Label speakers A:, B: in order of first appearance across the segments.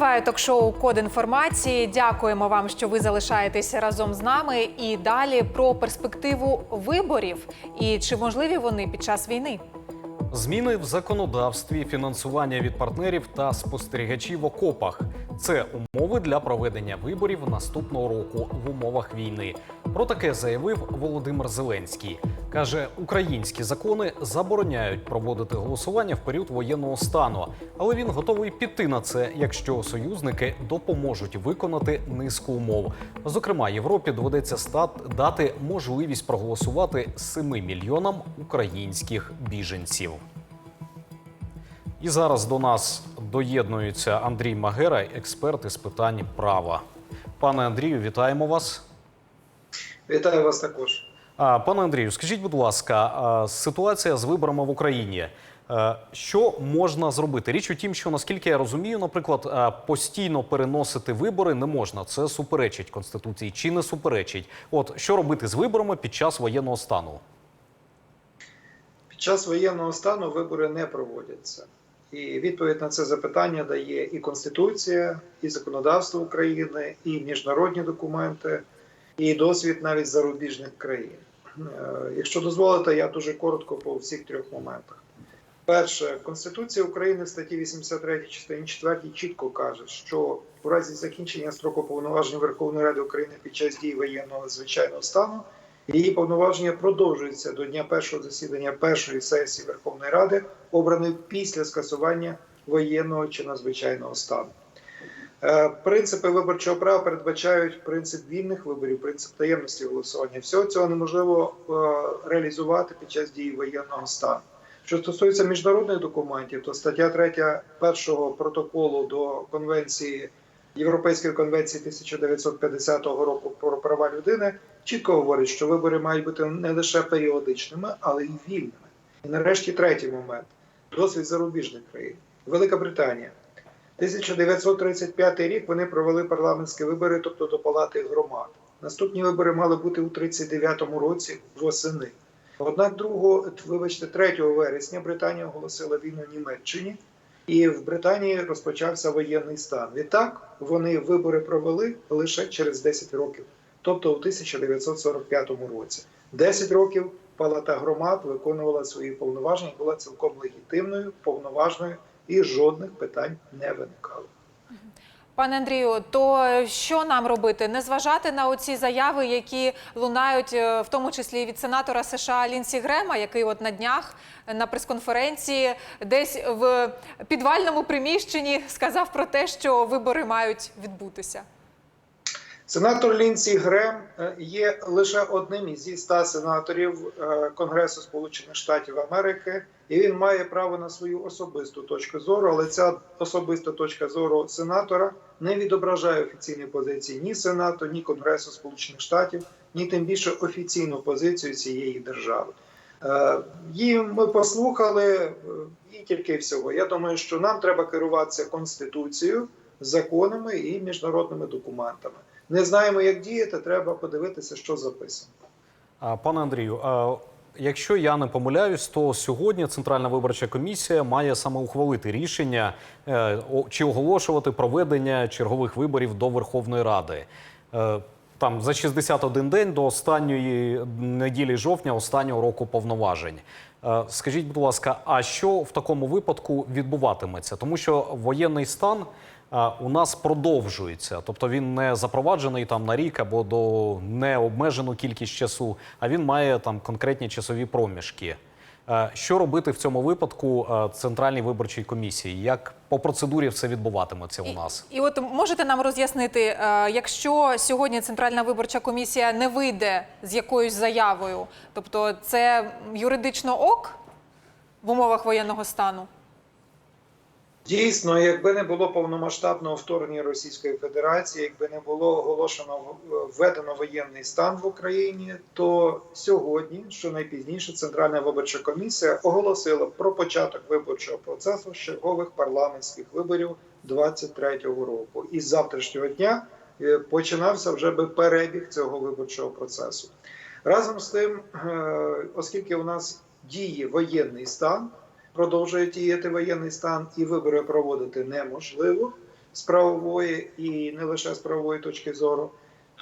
A: Триває ток-шоу Код інформації. Дякуємо вам, що ви залишаєтеся разом з нами. І далі про перспективу виборів і чи можливі вони під час війни.
B: Зміни в законодавстві, фінансування від партнерів та спостерігачів в окопах це умови для проведення виборів наступного року в умовах війни. Про таке заявив Володимир Зеленський. Каже, українські закони забороняють проводити голосування в період воєнного стану, але він готовий піти на це, якщо союзники допоможуть виконати низку умов. Зокрема, Європі доведеться стат дати можливість проголосувати 7 мільйонам українських біженців. І зараз до нас доєднується Андрій Магера, експерт із питань права. Пане Андрію, вітаємо вас.
C: Вітаю вас також.
B: Пане Андрію, скажіть, будь ласка, ситуація з виборами в Україні. Е, Що можна зробити? Річ у тім, що наскільки я розумію, наприклад, е, постійно переносити вибори не можна. Це суперечить конституції чи не суперечить. От що робити з виборами під час воєнного стану?
C: Під час воєнного стану вибори не проводяться. І відповідь на це запитання дає і Конституція, і законодавство України, і міжнародні документи, і досвід навіть зарубіжних країн. Е, Якщо дозволите, я дуже коротко по всіх трьох моментах. Перше, Конституція України в статті 83 частині 4 чітко каже, що у разі закінчення строку повноважень Верховної Ради України під час дії воєнного звичайного стану її повноваження продовжуються до дня першого засідання першої сесії Верховної Ради, обраної після скасування воєнного чи надзвичайного стану. Е, Принципи виборчого права передбачають принцип вільних виборів, принцип таємності голосування. Всього цього неможливо е, реалізувати під час дії воєнного стану. Що стосується міжнародних документів, то стаття 3 першого протоколу до конвенції Європейської конвенції 1950 року про права людини чітко говорить, що вибори мають бути не лише періодичними, але й вільними. І нарешті третій момент досвід зарубіжних країн. Велика Британія. 1935 рік вони провели парламентські вибори, тобто до палати громад. Наступні вибори мали бути у 39-му році восени. Однак 2, вибачте, 3 вересня Британія оголосила війну Німеччині, і в Британії розпочався воєнний стан. Відтак вони вибори провели лише через 10 років, тобто у 1945 році. 10 років Палата громад виконувала свої повноваження, була цілком легітимною, повноважною і жодних питань не виникало.
A: Пане Андрію, то що нам робити? Не зважати на оці заяви, які лунають, е, в тому числі від сенатора США Лінсі Грема, який от на днях на прес-конференції десь в підвальному приміщенні сказав про те, що вибори мають відбутися.
C: Сенатор Лінсі Грем е, є лише одним із ста сенаторів е, Конгресу Сполучених Штатів Америки, і він має право на свою особисту точку зору. Але ця особиста точка зору сенатора не відображає офіційної позиції ні Сенату, ні Конгресу Сполучених Штатів, ні тим більше офіційну позицію цієї держави. Е, Її ми послухали і тільки всього. Я думаю, що нам треба керуватися конституцією, законами і міжнародними документами. Не знаємо, як діяти. Треба подивитися, що записано.
B: Пане Андрію, якщо я не помиляюсь, то сьогодні Центральна виборча комісія має саме ухвалити рішення е, чи оголошувати проведення чергових виборів до Верховної Ради. Е, Там за 61 день до останньої неділі жовтня, останнього року повноважень. Е, Скажіть, будь ласка, а що в такому випадку відбуватиметься? Тому що воєнний стан у нас продовжується, тобто він не запроваджений там на рік або до необмежену кількість часу, а він має там конкретні часові проміжки. Е, Що робити в цьому випадку е, Центральній виборчій комісії? Як по процедурі все відбуватиметься у нас?
A: І, і от можете нам роз'яснити, е, якщо сьогодні Центральна виборча комісія не вийде з якоюсь заявою, тобто це юридично ок в умовах воєнного стану?
C: Дійсно, якби не було повномасштабного вторгнення Російської Федерації, якби не було оголошено введено воєнний стан в Україні, то сьогодні, що найпізніше, Центральна виборча комісія оголосила про початок виборчого процесу чергових парламентських виборів 23-го року. І з завтрашнього дня е, починався вже би перебіг цього виборчого процесу. Разом з тим, е, оскільки у нас діє воєнний стан продовжує діяти воєнний стан і вибори проводити неможливо, з правової і не лише з правової точки зору,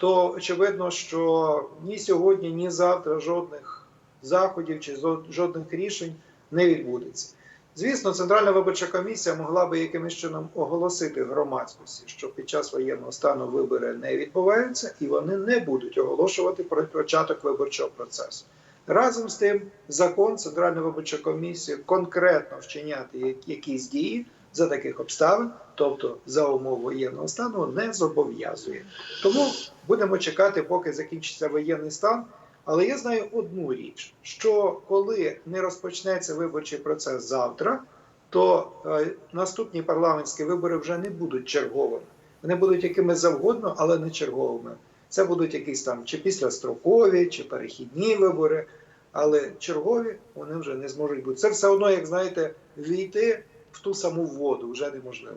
C: то очевидно, що ні сьогодні, ні завтра жодних заходів чи жодних рішень не відбудеться. Звісно, Центральна виборча комісія могла би якимось чином оголосити громадськості, що під час воєнного стану вибори не відбуваються, і вони не будуть оголошувати про початок виборчого процесу. Разом з тим, закон Центральної виборчої комісії конкретно вчиняти якісь дії за таких обставин, тобто за умов воєнного стану, не зобов'язує. Тому будемо чекати, поки закінчиться воєнний стан. Але я знаю одну річ: що коли не розпочнеться виборчий процес завтра, то е, наступні парламентські вибори вже не будуть черговими. Вони будуть якими завгодно, але не черговими. Це будуть якісь там чи післястрокові, чи перехідні вибори, але чергові вони вже не зможуть бути. Це все одно, як знаєте, війти в ту саму воду вже неможливо.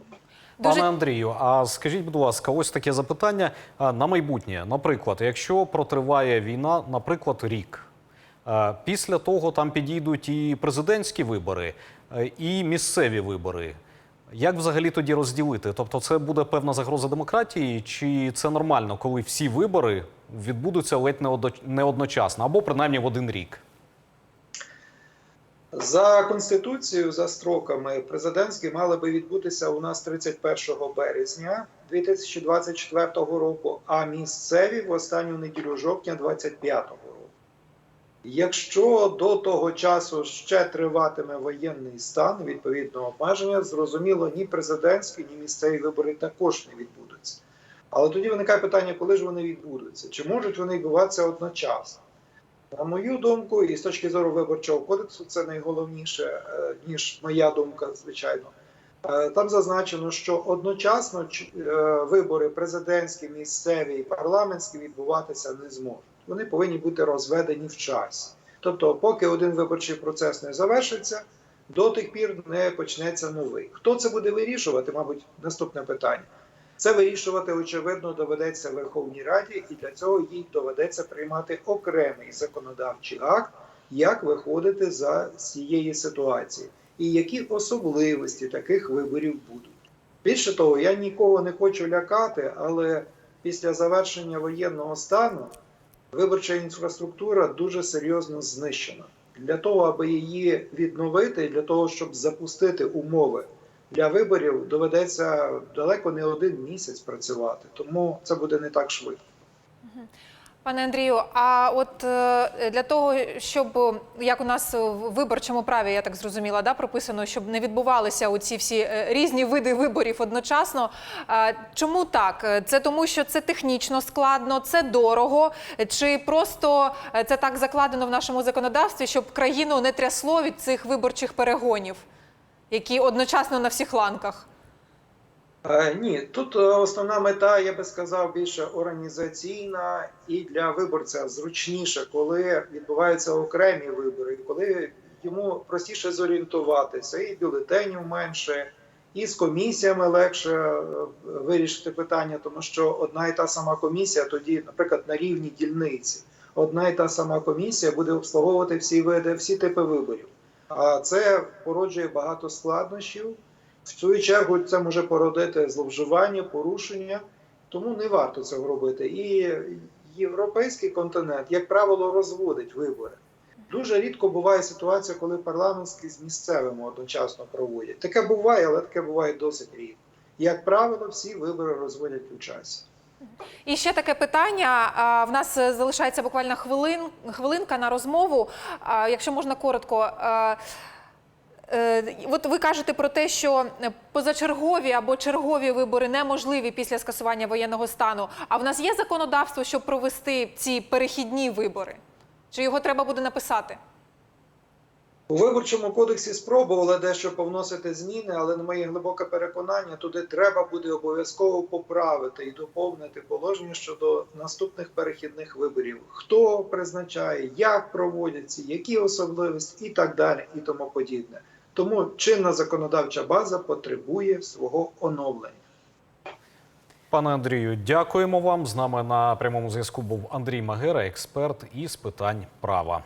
B: Пане Андрію, а скажіть, будь ласка, ось таке запитання на майбутнє. Наприклад, якщо протриває війна, наприклад, рік. а, Після того там підійдуть і президентські вибори, і місцеві вибори. Як взагалі тоді розділити? Тобто, це буде певна загроза демократії, чи це нормально, коли всі вибори відбудуться ледь не одночасно, або принаймні в один рік?
C: За конституцією, за строками, президентські мали би відбутися у нас 31 березня 2024 року, а місцеві в останню неділю жовтня 2025 року. Якщо до того часу ще триватиме воєнний стан, відповідно обмеження, зрозуміло, ні президентські, ні місцеві вибори також не відбудуться. Але тоді виникає питання, коли ж вони відбудуться? Чи можуть вони відбуватися одночасно? На мою думку, і з точки зору виборчого кодексу, це найголовніше, е, ніж моя думка, звичайно. Е, Там зазначено, що одночасно е, вибори президентські, місцеві і парламентські відбуватися не зможуть. Вони повинні бути розведені в часі. Тобто, поки один виборчий процес не завершиться, до тих пір не почнеться новий. Хто це буде вирішувати? Мабуть, наступне питання. Це вирішувати, очевидно, доведеться Верховній Раді, і для цього їй доведеться приймати окремий законодавчий акт, як виходити за цієї ситуації, і які особливості таких виборів будуть. Більше того, я нікого не хочу лякати, але після завершення воєнного стану виборча інфраструктура дуже серйозно знищена. Для того, аби її відновити, для того, щоб запустити умови для виборів доведеться далеко не один місяць працювати, тому це буде не так швидко.
A: Пане Андрію, а от е, для того, щоб як у нас в виборчому праві, я так зрозуміла, да, прописано, щоб не відбувалися оці всі е, різні види виборів одночасно. Чому так? Це тому, що це технічно складно, це дорого, чи просто е, це так закладено в нашому законодавстві, щоб країну не трясло від цих виборчих перегонів, які одночасно на всіх ланках?
C: Е, ні, тут е, основна мета, я би сказав, більше організаційна і для виборця зручніше, коли відбуваються окремі вибори, коли йому простіше зорієнтуватися, і бюлетенів менше, і з комісіями легше е, вирішити питання, тому що одна і та сама комісія тоді, наприклад, на рівні дільниці, одна і та сама комісія буде обслуговувати всі види, всі типи виборів. А це породжує багато складнощів. В свою чергу це може породити зловживання, порушення, тому не варто цього робити. І європейський континент, як правило, розводить вибори. Дуже рідко буває ситуація, коли парламентські з місцевими одночасно проводять. Таке буває, але таке буває досить рідко. Як правило, всі вибори розводять у часі.
A: І ще таке питання. В нас залишається буквально хвилин, хвилинка на розмову. Якщо можна коротко. Е, От ви кажете про те, що позачергові або чергові вибори неможливі після скасування воєнного стану. А в нас є законодавство, щоб провести ці перехідні вибори? Чи його треба буде написати?
C: У виборчому кодексі спробували дещо повносити зміни, але на моє глибоке переконання, туди треба буде обов'язково поправити і доповнити положення щодо наступних перехідних виборів. Хто призначає, як проводяться, які особливості і так далі, і тому подібне. Тому чинна законодавча база потребує свого оновлення.
B: Пане Андрію, дякуємо вам. З нами на прямому зв'язку був Андрій Магера, експерт із питань права.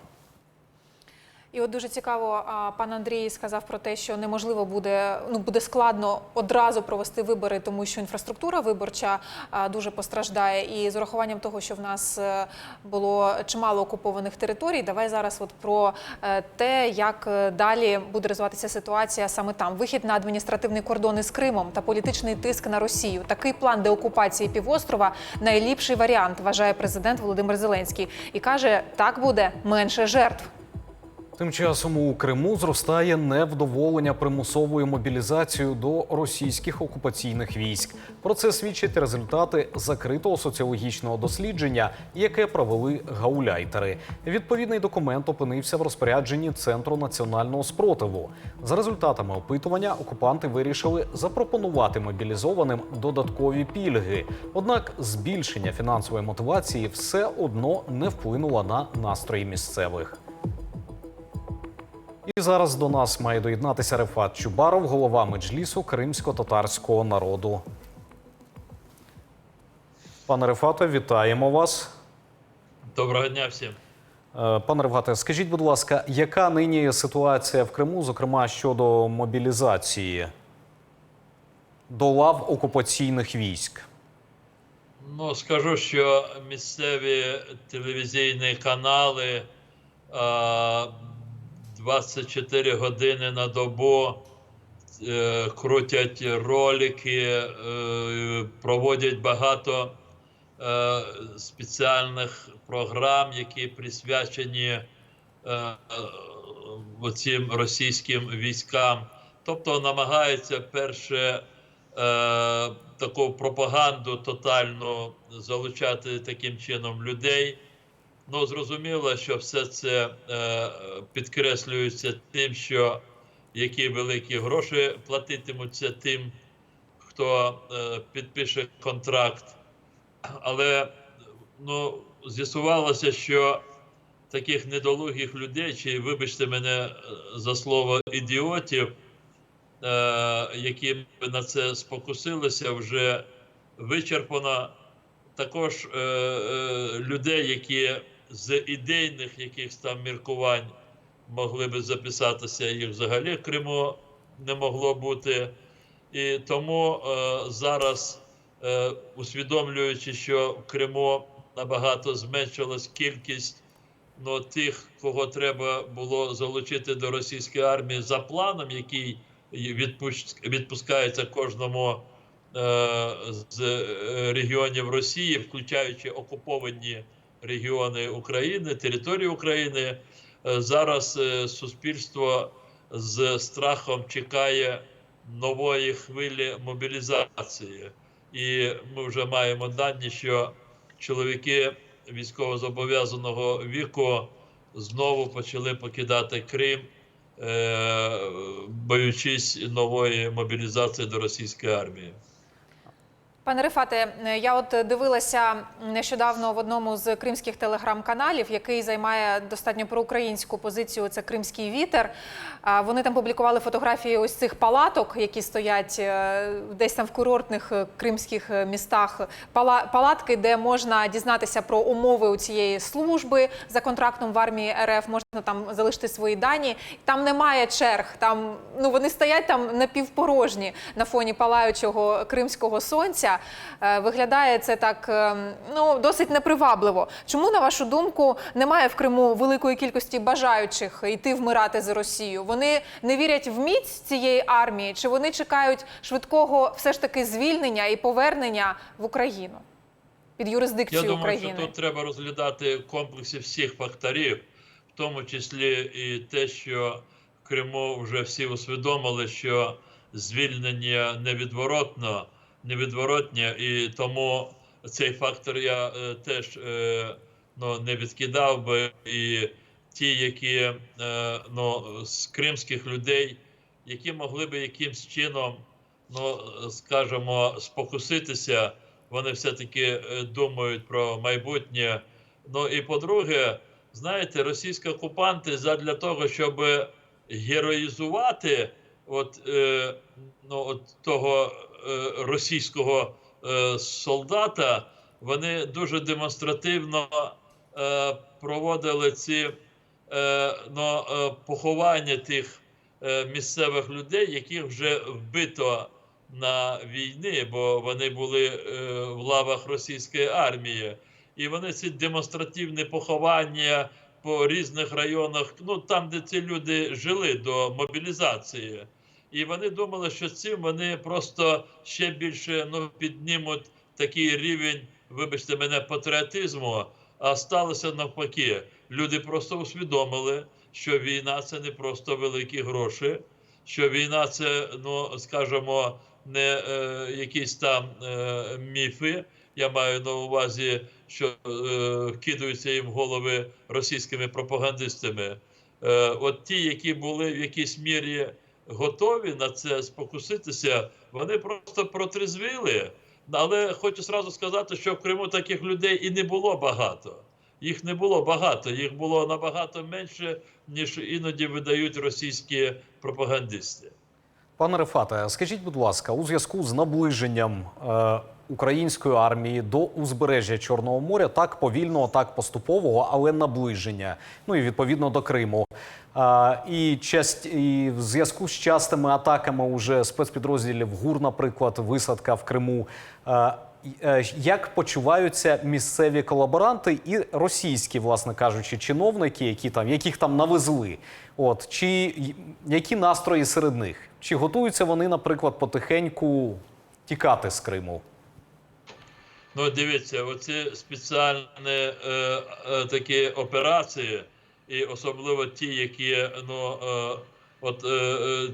A: І от дуже цікаво, пан Андрій сказав про те, що неможливо буде ну буде складно одразу провести вибори, тому що інфраструктура виборча дуже постраждає. І з урахуванням того, що в нас е, було чимало окупованих територій, давай зараз от про е, те, як е, далі буде розвиватися ситуація саме там. Вихід на адміністративний кордон із Кримом та політичний тиск на Росію. Такий план деокупації півострова найліпший варіант, вважає президент Володимир Зеленський, і каже, так буде менше жертв.
B: Тим часом у Криму зростає невдоволення примусовою мобілізацією до російських окупаційних військ. Про це свідчать результати закритого соціологічного дослідження, яке провели гауляйтери. Відповідний документ опинився в розпорядженні Центру національного спротиву. За результатами опитування окупанти вирішили запропонувати мобілізованим додаткові пільги. Однак збільшення фінансової мотивації все одно не вплинуло на настрої місцевих. І зараз до нас має доєднатися Рефат Чубаров, голова меджлісу кримсько-татарського народу. Пане Рефате, вітаємо вас.
D: Доброго дня всім.
B: Е, Пане Рефате, скажіть, будь ласка, яка нині ситуація в Криму, зокрема щодо мобілізації до лав окупаційних військ?
D: Ну, скажу, що місцеві телевізійні канали а, 24 години на добу е, крутять ролики, е, проводять багато е, спеціальних програм, які присвячені е, цим російським військам. Тобто намагаються перше е, таку пропаганду тотальну залучати таким чином людей. Ну, зрозуміло, що все це е, підкреслюється тим, що які великі гроші платитимуться тим, хто е, підпише контракт. Але ну, з'ясувалося, що таких недолугих людей, чи вибачте мене е, за слово ідіотів, е, які на це спокусилися, вже вичерпано. Також е, е, людей, які з ідейних якихось там міркувань могли би записатися, їх взагалі в Криму не могло бути. І тому е, зараз, е, усвідомлюючи, що в Криму набагато зменшилась кількість ну, тих, кого треба було залучити до російської армії за планом, який відпуск- відпускається кожному е, з е, регіонів Росії, включаючи окуповані регіони України, території України. Е, Зараз е, суспільство з страхом чекає нової хвилі мобілізації, і ми вже маємо дані, що чоловіки військовозобов'язаного віку знову почали покидати Крим, е, боючись нової мобілізації до російської армії.
A: Пане Рифате, я от дивилася нещодавно в одному з кримських телеграм-каналів, який займає достатньо проукраїнську позицію. Це Кримський вітер. Вони там публікували фотографії ось цих палаток, які стоять е, десь там в курортних е, кримських е, містах. Пала- Палатки, де можна дізнатися про умови у цієї служби за контрактом в армії РФ. Можна там залишити свої дані. Там немає черг. Там ну вони стоять там напівпорожні на фоні палаючого кримського сонця. Е, Виглядає це так е, ну досить непривабливо. Чому, на вашу думку, немає в Криму великої кількості бажаючих йти вмирати за Росію? Вони не вірять в міць цієї армії, чи вони чекають швидкого все ж таки звільнення і повернення в Україну під
D: Я
A: юрисдикцію
D: думаю,
A: України?
D: що тут треба розглядати в комплексі всіх факторів, в тому числі і те, що в Криму вже всі усвідомили, що звільнення невідворотно, невідворотне, і тому цей фактор я е, теж е, ну, не відкидав би. І ті, які е, ну, з кримських людей, які могли би якимсь чином, ну скажімо, спокуситися вони все-таки е, думають про майбутнє. Ну і по-друге, знаєте, російські окупанти задля того, щоб героїзувати от, е, ну, от того е, російського е, солдата, вони дуже демонстративно е, проводили ці е, но, е, поховання тих е, місцевих людей, яких вже вбито на війні, бо вони були е, в лавах російської армії. І вони ці демонстративні поховання по різних районах, ну там, де ці люди жили до мобілізації. І вони думали, що цим вони просто ще більше ну, піднімуть такий рівень, вибачте мене, патріотизму. А сталося навпаки. Люди просто усвідомили, що війна це не просто великі гроші, що війна це, ну скажімо, не е, якісь там е, міфи. Я маю на увазі, що е, кидаються їм в голови російськими пропагандистами. Е, от ті, які були в якійсь мірі готові на це спокуситися, вони просто протрезвіли. Але хочу сразу сказати, що в Криму таких людей і не було багато. Їх не було багато, їх було набагато менше, ніж іноді видають російські пропагандисти.
B: Пане Рефате, скажіть, будь ласка, у зв'язку з наближенням е, української армії до узбережжя Чорного моря, так повільного, так поступового, але наближення, ну і відповідно до Криму. Е, і, часть, і в зв'язку з частими атаками уже спецпідрозділів ГУР, наприклад, висадка в Криму. Е, е, як почуваються місцеві колаборанти і російські, власне кажучи, чиновники, які там яких там навезли? От чи які настрої серед них? Чи готуються вони, наприклад, потихеньку тікати з Криму?
D: Ну, дивіться, оці спеціальні е, е, такі операції, і особливо ті, які ну, е, от, е, е,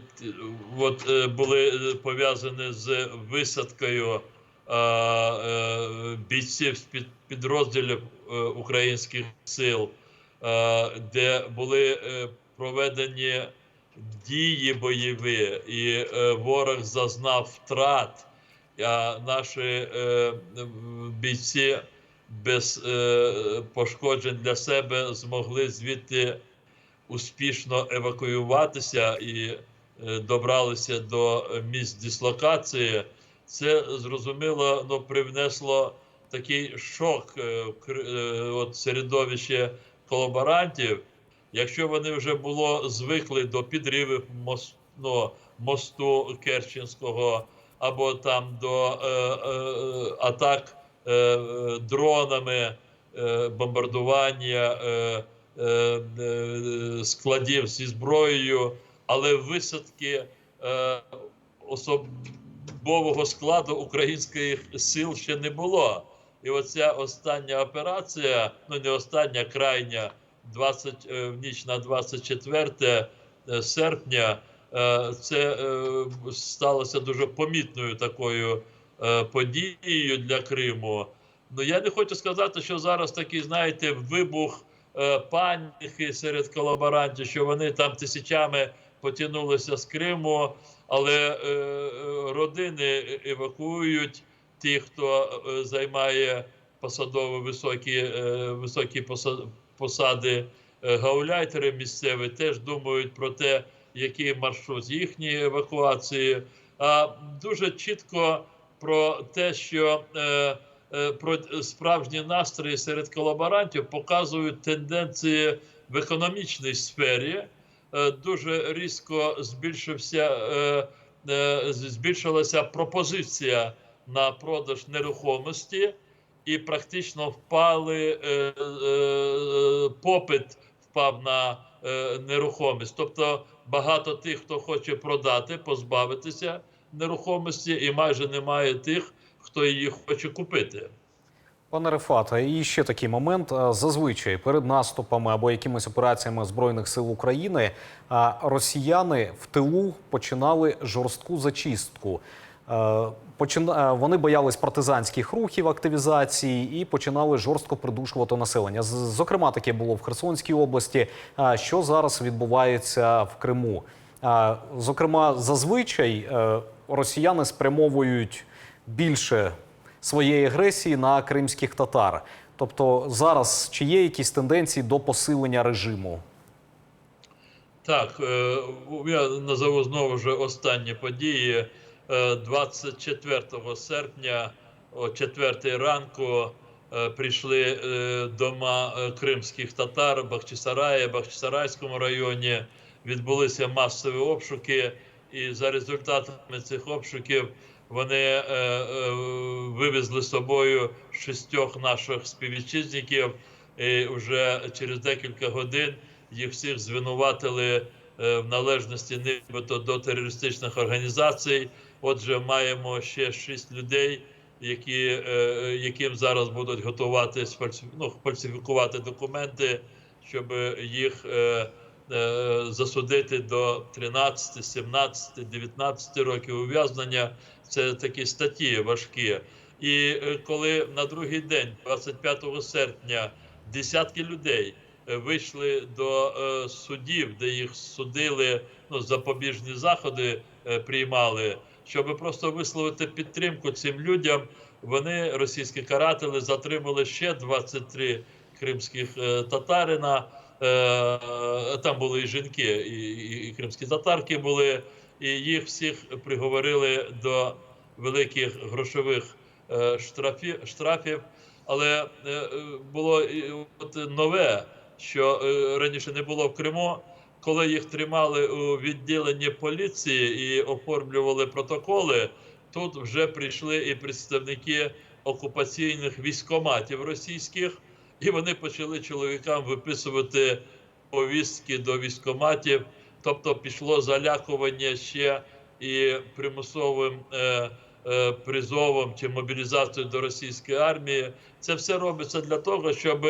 D: от, е, були пов'язані з висадкою е, е, бійців з під, підрозділів е, українських сил, е, де були е, проведені дії бойові, і е, ворог зазнав втрат а наші е, бійці без е, пошкоджень для себе змогли звідти успішно евакуюватися і е, добралися до місць дислокації. Це зрозуміло ну, привнесло такий шок е, е, от середовище колаборантів. Якщо вони вже було звикли до підривів мос- ну, мосту Керченського або там до е, е, атак е, е, дронами, е, бомбардування е, е, е, складів зі зброєю, але висадки е, особового складу українських сил ще не було. І оця остання операція, ну не остання, крайня, 20, е, в ніч на 24 е, серпня, е, це е, сталося дуже помітною такою е, подією для Криму. Ну я не хочу сказати, що зараз такий, знаєте, вибух е, паніки серед колаборантів, що вони там тисячами потягнулися з Криму, але е, е, родини евакуюють тих, хто е, займає посадові високі, е, високі посади. Е, Гауляйтери місцеві теж думають про те, який маршрут їхньої евакуації. А дуже чітко про те, що е, е, про справжні настрої серед колаборантів показують тенденції в економічній сфері. Е, дуже різко збільшився, е, е, збільшилася пропозиція на продаж нерухомості, і практично впали е, е, попит впав на е, нерухомість. Тобто багато тих, хто хоче продати, позбавитися нерухомості, і майже немає тих, хто її хоче купити.
B: Пане Рефате, і ще такий момент. Е, Зазвичай перед наступами або якимись операціями збройних сил України е, росіяни в тилу починали жорстку зачистку. Е, Вони боялись партизанських рухів, активізації і починали жорстко придушувати населення. Зокрема, таке було в Херсонській області. Е, Що зараз відбувається в Криму? Е, Зокрема, зазвичай росіяни спрямовують більше своєї агресії на кримських татар. Тобто зараз чи є якісь тенденції до посилення режиму?
D: Так, я назову знову ж останні події. Е, 24 серпня о 4 ранку е, прийшли е, дома е, кримських татар, Бахчисарая, Бахчисарайському районі. Відбулися масові обшуки, і за результатами цих обшуків вони е, е, вивезли з собою шістьох наших співвітчизників. І вже через декілька годин їх всіх звинуватили е, в належності нібито до терористичних організацій. Отже, маємо ще шість людей, які, е, яким зараз будуть готувати ну, фальсифікувати документи, щоб їх е, е, засудити до 13, 17, 19 років ув'язнення. Це такі статті важкі. І коли на другий день, 25 серпня, десятки людей вийшли до судів, де їх судили, ну запобіжні заходи приймали, щоб просто висловити підтримку цим людям. Вони російські карателі затримали ще 23 кримських е, татарина. Е, Там були і жінки, і, і, і кримські татарки були, і їх всіх приговорили до великих грошових е, штрафів, штрафів. Але було от нове, що раніше не було в Криму, коли їх тримали у відділенні поліції і оформлювали протоколи. Тут вже прийшли і представники окупаційних військоматів російських, і вони почали чоловікам виписувати повістки до військоматів. Тобто пішло залякування ще і примусовим е, е, призовом чи мобілізацією до російської армії. Це все робиться для того, щоб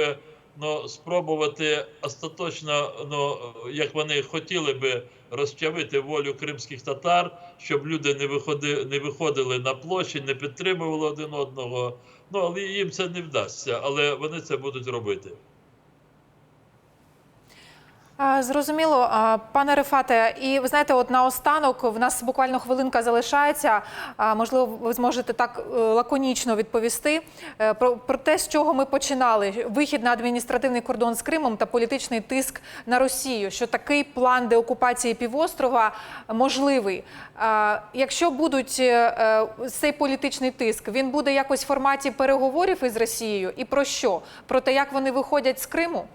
D: ну, спробувати остаточно, ну як вони хотіли би розчавити волю кримських татар, щоб люди не виходили, не виходили на площі, не підтримували один одного. Ну але їм це не вдасться, але вони це будуть робити.
A: Зрозуміло, пане Рефате, і ви знаєте, от наостанок в нас буквально хвилинка залишається. Можливо, ви зможете так е, лаконічно відповісти е, про, про те, з чого ми починали: вихід на адміністративний кордон з Кримом та політичний тиск на Росію. Що такий план деокупації півострова можливий. Якщо будуть е, цей політичний тиск, він буде якось в форматі переговорів із Росією, і про що? Про те, як вони виходять з Криму?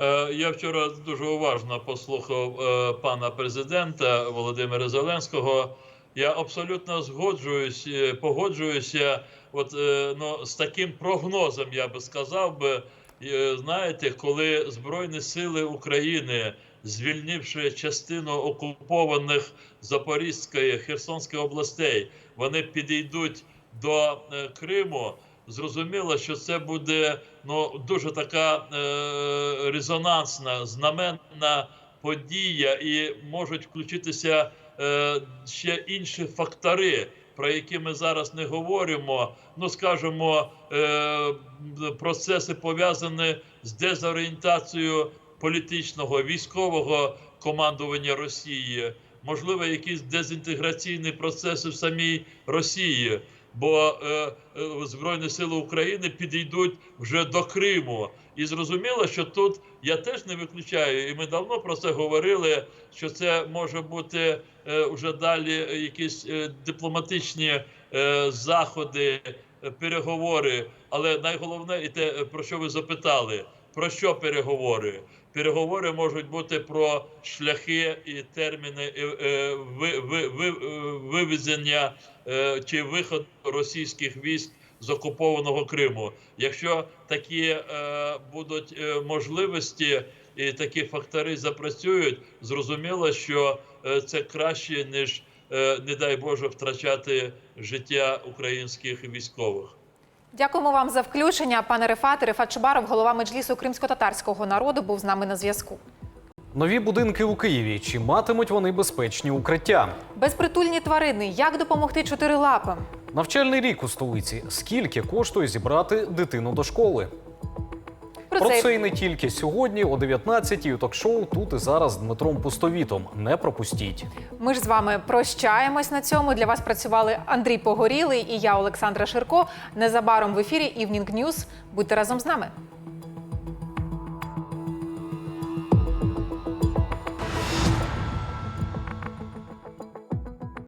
D: Е, Я вчора дуже уважно послухав е, пана президента Володимира Зеленського. Я абсолютно згоджуюсь, е, погоджуюся. От ну, з таким прогнозом я би сказав би, знаєте, коли Збройні Сили України, звільнивши частину окупованих Запорізької Херсонської областей, вони підійдуть до Криму. Зрозуміло, що це буде ну дуже така е, резонансна, знаменна подія, і можуть включитися е, ще інші фактори, про які ми зараз не говоримо. Ну, скажімо, е, процеси пов'язані з дезорієнтацією політичного військового командування Росії, можливо, якісь дезінтеграційні процеси в самій Росії. Бо е, е, Збройні Сили України підійдуть вже до Криму. І зрозуміло, що тут я теж не виключаю, і ми давно про це говорили. Що це може бути е, вже далі якісь е, дипломатичні е, заходи, е, переговори. Але найголовне, і те, про що ви запитали, про що переговори? Переговори можуть бути про шляхи і терміни е, е, е, вивезення чи виходу російських військ з окупованого Криму. Якщо такі будуть можливості і такі фактори запрацюють, зрозуміло, що це краще ніж не дай Боже втрачати життя українських військових.
A: Дякуємо вам за включення, пане Рефат. Рефат Чубаров, голова меджлісу кримсько-татарського народу, був з нами на зв'язку.
B: Нові будинки у Києві. Чи матимуть вони безпечні укриття?
A: Безпритульні тварини. Як допомогти чотирилапим?
B: Навчальний рік у столиці. Скільки коштує зібрати дитину до школи? Про це і не тільки сьогодні, о 19-й у ток-шоу тут і зараз з Дмитром Пустовітом. Не пропустіть.
A: Ми ж з вами прощаємось на цьому. Для вас працювали Андрій Погорілий і я, Олександра Ширко. Незабаром в ефірі Evening News. Будьте разом з нами.